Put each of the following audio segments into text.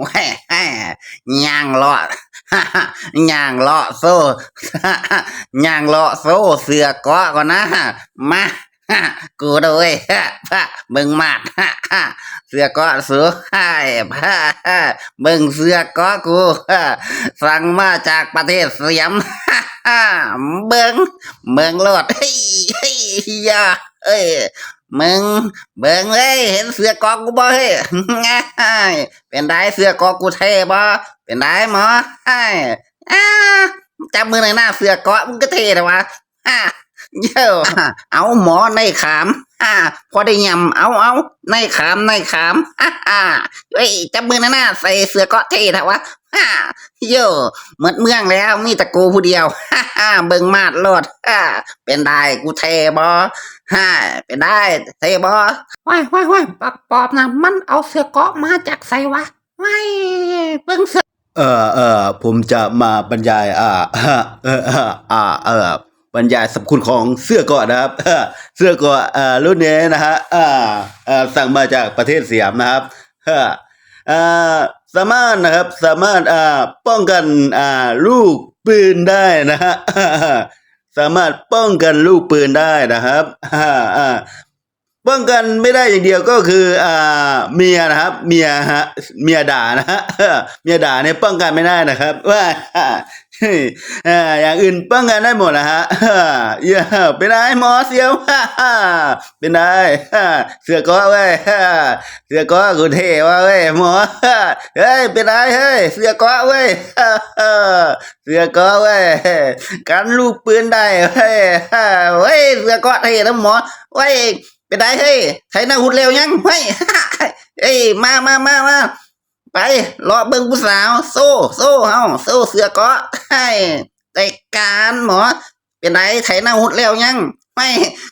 แหว่ย่างเลาะย่างเลาะโซ่ย่างเลาะโซ่เสือเกาะก่อนนะมากูด้วยพระเบิ่งมาดเสือเกาะสูให้พระเบิ่งเสือเกาะกูสั่งมาจากประเทศเสียมเบิ่งเบิ่งโลดเฮ้ยเฮ้ยยาเอ้ย มึงเบิ่งเลยเห็นเสือกอกูบ่เฮ้ยเป็นได้เสือกอกูเท่บ่เป็นได้หมอไอ้อ้าจับมือในหน้าเสือกอมึงก็เท่แต่วะอ่าเย้เอาหมอในขาม อ่า พอได้ยำเอาเอาในขามในขามอ่าอ่าเฮ้ยจับมือในอยหน้าใส่เสือเกาะเท่แต่วะฮ่าโย่หมดเมืองแล้วมีแต่กูผู้เดียวฮ่าฮ่าเบิ่งมาดโลดฮ่าเป็นได้กูเทบอฮ่าเป็นได้เทบอว้ายว้ายว้ายปักปอบนะมันเอาเสือเกาะมาจากไสวะว้ายเบิ่งเสือเออเออผมจะมาบรรยายอ่าเออเอออ่าเออ บรรยายสรรพคุณของเสื้อเกราะนะครับ เสื้อเกราะอ่ารุ่นนี้นะฮะสั่งมาจากประเทศสยามนะครับสามารถนะครับสามารถป้องกันลูกปืนได้นะฮะสามารถป้องกันลูกปืนได้นะครับป้องกันไม่ได้อย่างเดียวก็คืออ่าเมียนะครับ เมียฮะเมียด่านะฮะเมียด่าเนี่ยป้องกันไม่ได้นะครับ ว่า อ่าอย่างอื่นป้องกันได้หมดนะฮะเย่าเป็นได้หมอเสียวเป็นได้เสือก้อเว้ยเสือก้อกูเท่ว่าเว้ยหมอเฮ้ยเป็นได้เฮ้ยเสือก้อเว้ยเสือก้อเว้ยกันลูกปืนได้เว้ยเว้ยเสือก้อเท่นะหมอเว้ยไปได้เฮ้ยไทยน้าหุดเร็วยังเฮ้ยเอ้ยมามามามา ไปรอเบิ่งผู้สาว โซ่โซ่เฮาโซ่เสือเกาะให้แต่การหมอ เป็นไรไถหน้าหุดเร็วยังไม่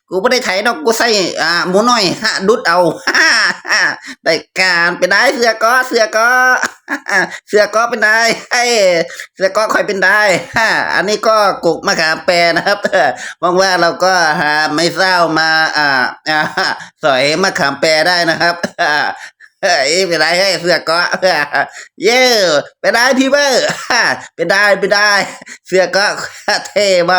กูไม่ได้ไถดอกกูใส่อ่าหมูน้อยฮะดุดเอาฮ่าฮ่าได้การเป็นได้เสือเกาะเสือเกาะเสือกาะเป็นได้ไอ้เสือกาะคอยเป็นได้ฮ่าอันนี้ก็กุกมะขามแปรนะครับว่าเราก็หาไม่เศร้ามาอ่าอ่าสอยมะขามแปรได้นะครับ เฮ้ยเป็นไรเฮ้ยเสือเกาะเย้เป็นได้พี่เบอร์เป็นได้เป็นได้ เสือเกาะเท่บ่